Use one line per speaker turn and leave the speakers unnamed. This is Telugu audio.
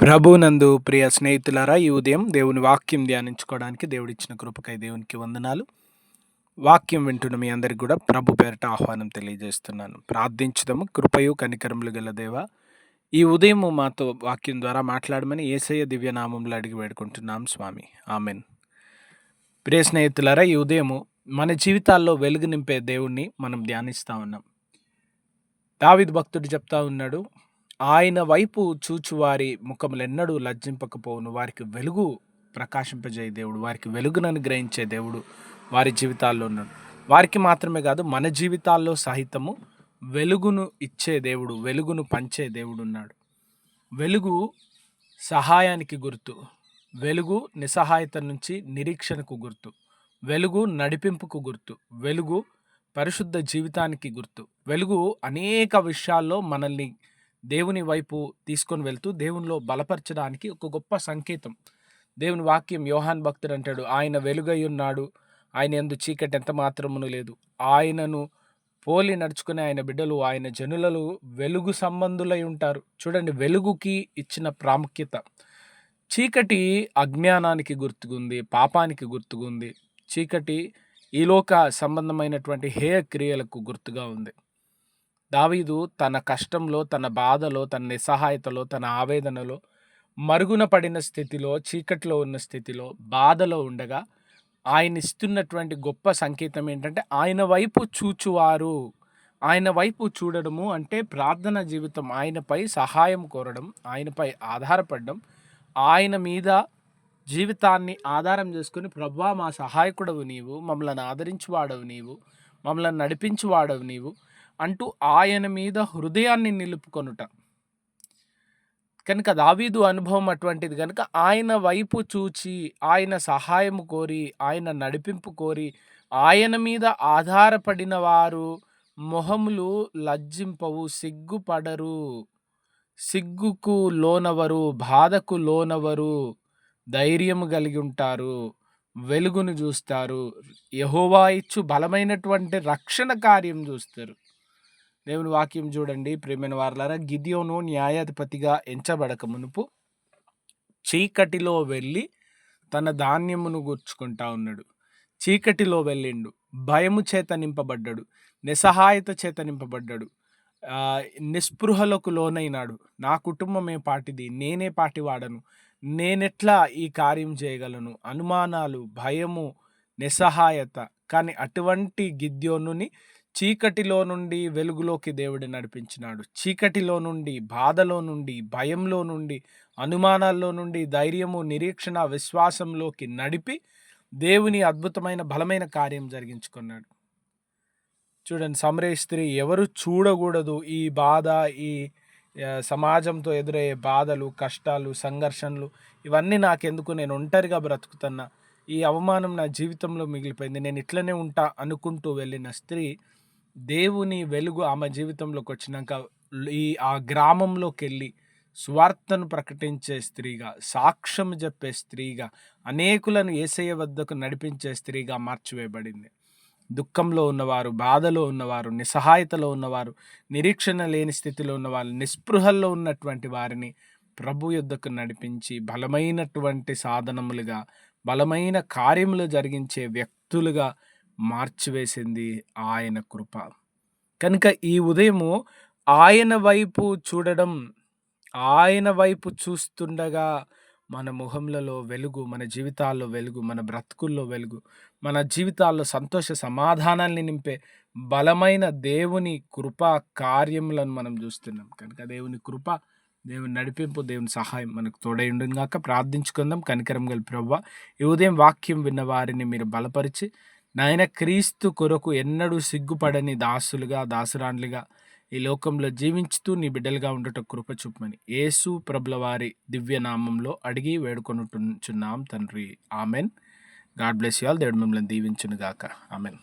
ప్రభునందు ప్రియ స్నేహితులారా ఈ ఉదయం దేవుని వాక్యం ధ్యానించుకోవడానికి దేవుడిచ్చిన కృపకై దేవునికి వందనాలు. వాక్యం వింటున్న మీ అందరికి కూడా ప్రభు పేరిట ఆహ్వానం తెలియజేస్తున్నాను. ప్రార్థించుదాము. కృపయు కనికరములు గల దేవ ఈ ఉదయం మాతో వాక్యం ద్వారా మాట్లాడమని ఏసయ్య దివ్యనామంలో అడిగి వేడుకుంటున్నాం స్వామి. ఆమెన్. ప్రియ స్నేహితులారా ఈ ఉదయము మన జీవితాల్లో వెలుగు నింపే దేవుణ్ణి మనం ధ్యానిస్తూ ఉన్నాం. దావిద్ భక్తుడు చెప్తా ఉన్నాడు ఆయన వైపు చూచువారి ముఖములెన్నడూ లజ్జింపకపోవును. వారికి వెలుగు ప్రకాశింపజే దేవుడు. వారికి వెలుగును అనుగ్రహించే దేవుడు వారి జీవితాల్లో ఉన్నాడు వారికి మాత్రమే కాదు మన జీవితాల్లో సహితము వెలుగును ఇచ్చే దేవుడు వెలుగును పంచే దేవుడు ఉన్నాడు వెలుగు సహాయానికి గుర్తు. వెలుగు నిస్సహాయత నుంచి నిరీక్షణకు గుర్తు. వెలుగు నడిపింపుకు గుర్తు. వెలుగు పరిశుద్ధ జీవితానికి గుర్తు. వెలుగు అనేక విషయాల్లో మనల్ని దేవుని వైపు తీసుకొని వెళ్తూ దేవునిలో బలపరచడానికి ఒక గొప్ప సంకేతం. దేవుని వాక్యం యోహాన్ భక్తుడు అంటాడు ఆయన వెలుగై ఉన్నాడు ఆయన ఎందు చీకటి ఎంత మాత్రమును లేదు. ఆయనను పోలి నడుచుకునే ఆయన బిడ్డలు ఆయన జనులలో వెలుగు సంబంధులై ఉంటారు. చూడండి వెలుగుకి ఇచ్చిన ప్రాముఖ్యత. చీకటి అజ్ఞానానికి గుర్తుకుంది పాపానికి గుర్తుకుంది. చీకటి ఈలోక సంబంధమైనటువంటి హేయ క్రియలకు గుర్తుగా ఉంది. దావీదు తన కష్టంలో తన బాధలో తన నిస్సహాయతలో తన ఆవేదనలో మరుగున పడిన స్థితిలో చీకట్లో ఉన్న స్థితిలో బాధలో ఉండగా ఆయన ఇస్తున్నటువంటి గొప్ప సంకేతం ఏంటంటే ఆయన వైపు చూచువారు. ఆయన వైపు చూడడము అంటే ప్రార్థన జీవితం. ఆయనపై సహాయం కోరడం ఆయనపై ఆధారపడడం ఆయన మీద జీవితాన్ని ఆధారం చేసుకుని ప్రభా మా సహాయకుడవు నీవు మమ్మల్ని ఆదరించువాడవు నీవు మమ్మల్ని నడిపించువాడవు నీవు అంటూ ఆయన మీద హృదయాన్ని నిలుపుకొనుట. కనుక దావీదు అనుభవం అటువంటిది కనుక ఆయన వైపు చూచి ఆయన సహాయం కోరి ఆయన నడిపింపు కోరి ఆయన మీద ఆధారపడిన వారు మొహములు లజ్జింపవు సిగ్గుపడరు సిగ్గుకు లోనవరు బాధకు లోనవరు ధైర్యం కలిగి ఉంటారు వెలుగును చూస్తారు యహోవా ఇచ్చు బలమైనటువంటి రక్షణ కార్యం చూస్తారు. దేవుని వాక్యం చూడండి. ప్రేమైన వారులారా గిదియోను న్యాయాధిపతిగా ఎంచబడక మునుపు చీకటిలో వెళ్ళి తన ధాన్యమును గుర్చుకుంటా ఉన్నాడు. చీకటిలో వెళ్ళిండు. భయము చేత నింపబడ్డాడు. నిస్సహాయత చేత నింపబడ్డాడు. నిస్పృహలకు లోనైనాడు. నా కుటుంబమే పాటిది నేనే పాటి వాడను. నేనెట్లా ఈ కార్యం చేయగలను? అనుమానాలు భయము నిస్సహాయత. కానీ అటువంటి గిద్యోనుని చీకటిలో నుండి వెలుగులోకి దేవుడు నడిపించినాడు. చీకటిలో నుండి బాధలో నుండి భయంలో నుండి అనుమానాల్లో నుండి ధైర్యము నిరీక్షణ విశ్వాసంలోకి నడిపి దేవుని అద్భుతమైన బలమైన కార్యం జరిగించుకున్నాడు. చూడండి సమరే స్త్రీ ఎవరు చూడకూడదు ఈ బాధ ఈ సమాజంతో ఎదురయ్యే బాధలు కష్టాలు సంఘర్షణలు ఇవన్నీ నాకెందుకు? నేను ఒంటరిగా బ్రతుకుతున్నా. ఈ అవమానం నా జీవితంలో మిగిలిపోయింది. నేను ఇట్లనే ఉంటా అనుకుంటూ వెళ్ళిన స్త్రీ దేవుని వెలుగు ఆమె జీవితంలోకి వచ్చినాక ఈ ఆ గ్రామంలోకి వెళ్ళి స్వార్థను ప్రకటించే స్త్రీగా సాక్ష్యం చెప్పే స్త్రీగా అనేకులను ఏసయ్య వద్దకు నడిపించే స్త్రీగా మార్చివేయబడింది. దుఃఖంలో ఉన్నవారు బాధలో ఉన్నవారు నిస్సహాయతలో ఉన్నవారు నిరీక్షణ లేని స్థితిలో ఉన్నవారు నిస్పృహల్లో ఉన్నటువంటి వారిని ప్రభు యుద్ధకు నడిపించి బలమైనటువంటి సాధనములుగా బలమైన కార్యములు జరిగించే వ్యక్తులుగా మార్చివేసింది ఆయన కృప. కనుక ఈ ఉదయము ఆయన వైపు చూడడం ఆయన వైపు చూస్తుండగా మన ముఖంలలో వెలుగు మన జీవితాల్లో వెలుగు మన బ్రతుకుల్లో వెలుగు మన జీవితాల్లో సంతోష సమాధానాల్ని నింపే బలమైన దేవుని కృప కార్యములను మనం చూస్తున్నాం. కనుక దేవుని కృప దేవుని నడిపింపు దేవుని సహాయం మనకు తోడై కాక ప్రార్థించుకుందాం. కనికరం గల ప్రవ్వ ఈ ఉదయం వాక్యం విన్న వారిని మీరు బలపరిచి నాయన క్రీస్తు కొరకు ఎన్నడూ సిగ్గుపడని దాసులుగా దాసురాన్లుగా ఈ లోకంలో జీవించుతూ నీ బిడ్డలుగా ఉండట కృప చూపమని యేసు ప్రభుల వారి దివ్యనామంలో అడిగి వేడుకొనుచున్నాం తండ్రి. Amen. God bless you all. దేవుడు మిమ్మల్ని దీవించునుగాక. ఆమెన్.